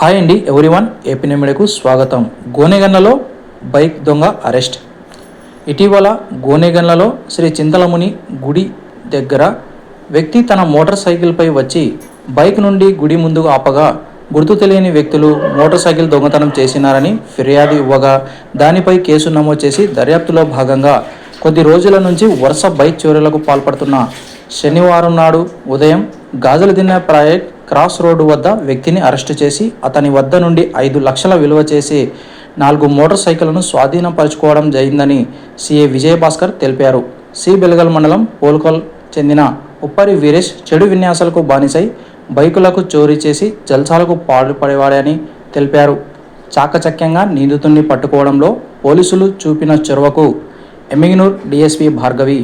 Hi అండి everyone. AP నెమిడకు స్వాగతం. గోనెగన్లలో బైక్ దొంగ అరెస్ట్. ఇటీవల గోనెగన్లలో శ్రీ చింతలముని గుడి దగ్గర వ్యక్తి తన మోటార్ సైకిల్పై వచ్చి బైక్ నుండి గుడి ముందు ఆపగా గుర్తు తెలియని వ్యక్తులు మోటార్ సైకిల్ దొంగతనం చేసినారని ఫిర్యాదు ఇవ్వగా దానిపై కేసు నమోదు చేసి దర్యాప్తులో భాగంగా కొద్ది రోజుల నుంచి వరుస బైక్ చోరీలకు పాల్పడుతున్న శనివారం నాడు ఉదయం గాజుల దిన్న ప్రాజెక్ట్ క్రాస్ రోడ్డు వద్ద వ్యక్తిని అరెస్టు చేసి అతని వద్ద నుండి ఐదు లక్షల విలువ చేసి నాలుగు మోటార్ సైకిళ్ళను స్వాధీనపరచుకోవడం జరిగిందని సిఏ విజయభాస్కర్ తెలిపారు. సి బెలగల్ మండలం పోల్కల్ చెందిన ఉప్పరి వీరేష్ చెడు విన్యాసాలకు బానిసై బైకులకు చోరీ చేసి జల్సాలకు పాల్పడేవాడని తెలిపారు. చాకచక్యంగా నిందితుడిని పట్టుకోవడంలో పోలీసులు చూపిన చొరవకు ఎమ్మిగనూర్ డిఎస్పి భార్గవి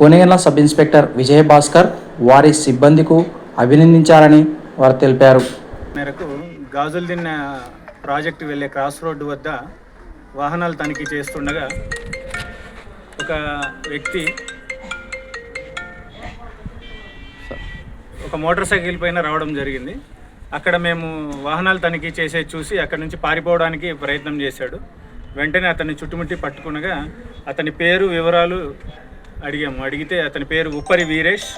కొనిగల సబ్ ఇన్స్పెక్టర్ విజయభాస్కర్ వారి సిబ్బందికు అభినందించారని వారు తెలిపారు. మేరకు గాజుల దిన్న ప్రాజెక్టు వెళ్ళే క్రాస్ రోడ్డు వద్ద వాహనాలు తనిఖీ చేస్తుండగా ఒక వ్యక్తి ఒక మోటార్ సైకిల్ పైన రావడం జరిగింది. అక్కడ మేము వాహనాలు తనిఖీ చేసే చూసి అక్కడ నుంచి పారిపోవడానికి ప్రయత్నం చేశాడు. వెంటనే అతన్ని చుట్టుముట్టి పట్టుకునగా అతని పేరు వివరాలు అడిగాము. అడిగితే అతని పేరు Uppari Veeresh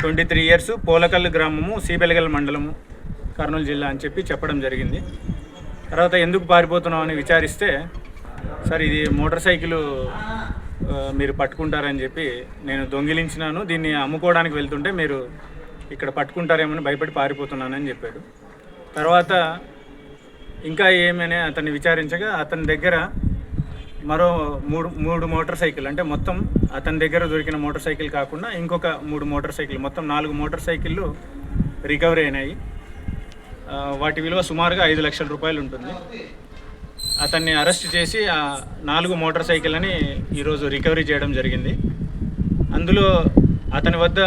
twenty three years Polakallu గ్రామము సీబెలగల్ మండలము కర్నూలు జిల్లా అని చెప్పి చెప్పడం జరిగింది. తర్వాత ఎందుకు పారిపోతున్నాం అని విచారిస్తే సార్ ఇది మోటార్ సైకిల్ మీరు పట్టుకుంటారని చెప్పి నేను దొంగిలించినాను. దీన్ని అమ్ముకోవడానికి వెళ్తుంటే మీరు ఇక్కడ పట్టుకుంటారేమని భయపడి పారిపోతున్నానని చెప్పాడు. తర్వాత ఇంకా ఏమని అతన్ని విచారించగా అతని దగ్గర మరో మూడు మూడు మోటార్ సైకిల్. అంటే మొత్తం అతని దగ్గర దొరికిన మోటార్ సైకిల్ కాకుండా ఇంకొక మూడు మోటార్ సైకిల్. మొత్తం నాలుగు మోటార్ సైకిళ్ళు రికవరీ అయినాయి. వాటి విలువ సుమారుగా ఐదు లక్షల రూపాయలు ఉంటుంది. అతన్ని అరెస్ట్ చేసి ఆ నాలుగు మోటార్ సైకిళ్ళని ఈరోజు రికవరీ చేయడం జరిగింది. అందులో అతని వద్ద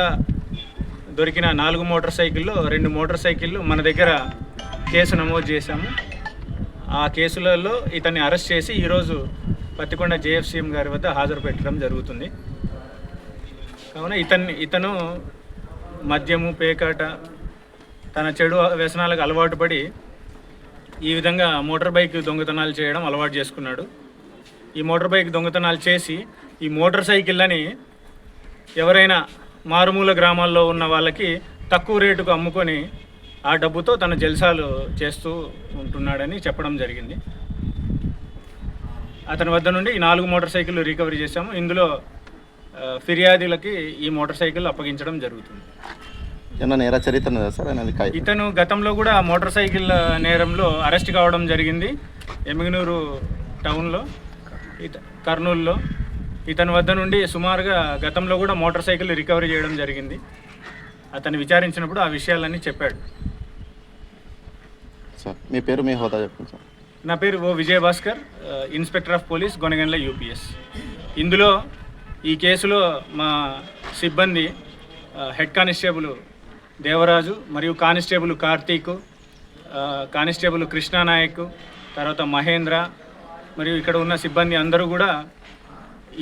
దొరికిన నాలుగు మోటార్ సైకిల్లో రెండు మోటార్ సైకిళ్ళు మన దగ్గర కేసు నమోదు చేశాము. ఆ కేసులలో ఇతన్ని అరెస్ట్ చేసి ఈరోజు పత్తికొండ జేఎఫ్సీఎం గారి వద్ద హాజరు పెట్టడం జరుగుతుంది. కావున ఇతన్ని ఇతను మద్యము పేకాట తన చెడు వ్యసనాలకు అలవాటు పడి ఈ విధంగా మోటార్ బైక్ దొంగతనాలు చేయడం అలవాటు చేసుకున్నాడు. ఈ మోటార్ బైక్ దొంగతనాలు చేసి ఈ మోటార్ సైకిళ్ళని ఎవరైనా మారుమూల గ్రామాల్లో ఉన్న వాళ్ళకి తక్కువ రేటుకు అమ్ముకొని ఆ డబ్బుతో తన జల్సాలు చేస్తూ ఉంటున్నాడని చెప్పడం జరిగింది. అతని వద్ద నుండి ఈ నాలుగు మోటార్ సైకిల్ రికవరీ చేశాము. ఇందులో ఫిర్యాదులకి ఈ మోటార్ సైకిల్ అప్పగించడం జరుగుతుంది. నేర చరిత్ర సార్? ఇతను గతంలో కూడా మోటార్ సైకిల్ నేరంలో అరెస్ట్ కావడం జరిగింది. ఎమిగనూరు టౌన్లో ఇత కర్నూలులో. ఇతని వద్ద నుండి సుమారుగా గతంలో కూడా మోటార్ సైకిల్ రికవరీ చేయడం జరిగింది. అతను విచారించినప్పుడు ఆ విషయాలన్నీ చెప్పాడు. సార్ మీ పేరు మీ హోదా చెప్పండి సార్. నా పేరు ఓ Vijayabhaskar inspector of police Gonegandla UPS. ఇందులో ఈ కేసులో మా సిబ్బంది హెడ్ కానిస్టేబుల్ దేవరాజు మరియు కానిస్టేబుల్ కార్తీక్ కానిస్టేబుల్ కృష్ణానాయక్ తర్వాత మహేంద్ర మరియు ఇక్కడ ఉన్న సిబ్బంది అందరూ కూడా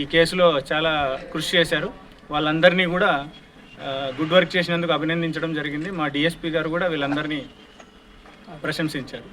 ఈ కేసులో చాలా కృషి చేశారు. వాళ్ళందరినీ కూడా గుడ్ వర్క్ చేసినందుకు అభినందించడం జరిగింది. మా డిఎస్పి గారు కూడా వీళ్ళందరినీ ప్రశంసించారు.